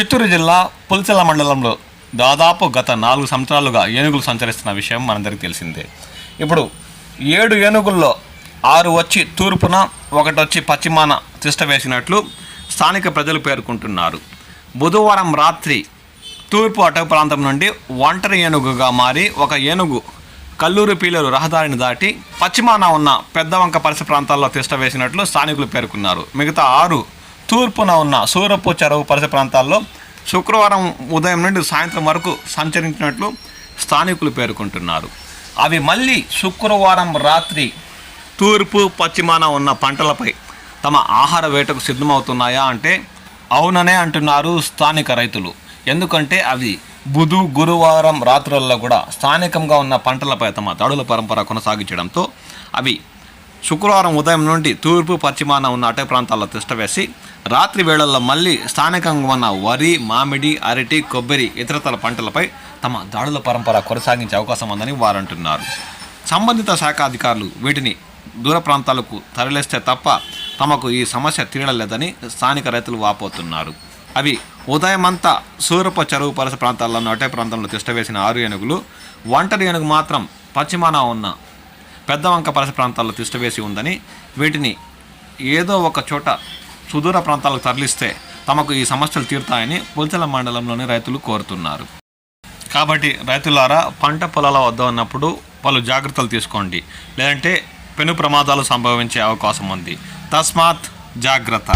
చిత్తూరు జిల్లా పులిచెల మండలంలో దాదాపు గత నాలుగు సంవత్సరాలుగా ఏనుగులు సంచరిస్తున్న విషయం మనందరికీ తెలిసిందే. ఇప్పుడు ఏడు ఏనుగుల్లో ఆరు వచ్చి తూర్పున ఒకటి వచ్చి పశ్చిమాన తిష్ట వేసినట్లు స్థానిక ప్రజలు పేర్కొంటున్నారు. బుధవారం రాత్రి తూర్పు అటవీ ప్రాంతం నుండి ఒంటరి ఏనుగుగా మారి ఒక ఏనుగు కల్లూరు పీలేరు రహదారిని దాటి పశ్చిమాన ఉన్న పెద్దవంక పరిసర ప్రాంతాల్లో తిష్ట వేసినట్లు స్థానికులు పేర్కొన్నారు. మిగతా ఆరు తూర్పున ఉన్న సూరపు చెరువు పరిసర ప్రాంతాల్లో శుక్రవారం ఉదయం నుండి సాయంత్రం వరకు సంచరించినట్లు స్థానికులు పేర్కొంటున్నారు. అవి మళ్ళీ శుక్రవారం రాత్రి తూర్పు పశ్చిమాన ఉన్న పంటలపై తమ ఆహార వేటకు సిద్ధమవుతున్నాయా అంటే అవుననే అంటున్నారు స్థానిక రైతులు. ఎందుకంటే అవి బుధు గురువారం రాత్రుల్లో కూడా స్థానికంగా ఉన్న పంటలపై తమ దాడుల పరంపర కొనసాగించడంతో అవి శుక్రవారం ఉదయం నుండి తూర్పు పశ్చిమాన ఉన్న అటవీ ప్రాంతాల్లో తిష్టవేసి రాత్రి వేళల్లో మళ్ళీ స్థానికంగా ఉన్న వరి మామిడి అరటి కొబ్బరి ఇతరతర పంటలపై తమ దాడుల పరంపర కొనసాగించే అవకాశం ఉందని వారు అంటున్నారు సంబంధిత శాఖ అధికారులు వీటిని దూర ప్రాంతాలకు తరలిస్తే తప్ప తమకు ఈ సమస్య తీరలేదని స్థానిక రైతులు వాపోతున్నారు. అవి ఉదయమంతా సూరప చెరువు పరస ప్రాంతాల్లో అటే ప్రాంతంలో తిష్టవేసిన ఆరు ఏనుగులు ఒంటరి ఏనుగు మాత్రం పశ్చిమాన ఉన్న పెద్ద వంక పరిసర ప్రాంతాల్లో తిష్టవేసి ఉందని వీటిని ఏదో ఒక చోట సుదూర ప్రాంతాలకు తరలిస్తే తమకు ఈ సమస్యలు తీరుతాయని పుల్చల మండలంలోని రైతులు కోరుతున్నారు. కాబట్టి రైతులారా పంట పొలాల వద్ద ఉన్నప్పుడు పలు జాగ్రత్తలు తీసుకోండి. లేదంటే పెను ప్రమాదాలు సంభవించే అవకాశం ఉంది. తస్మాత్ జాగ్రత్త.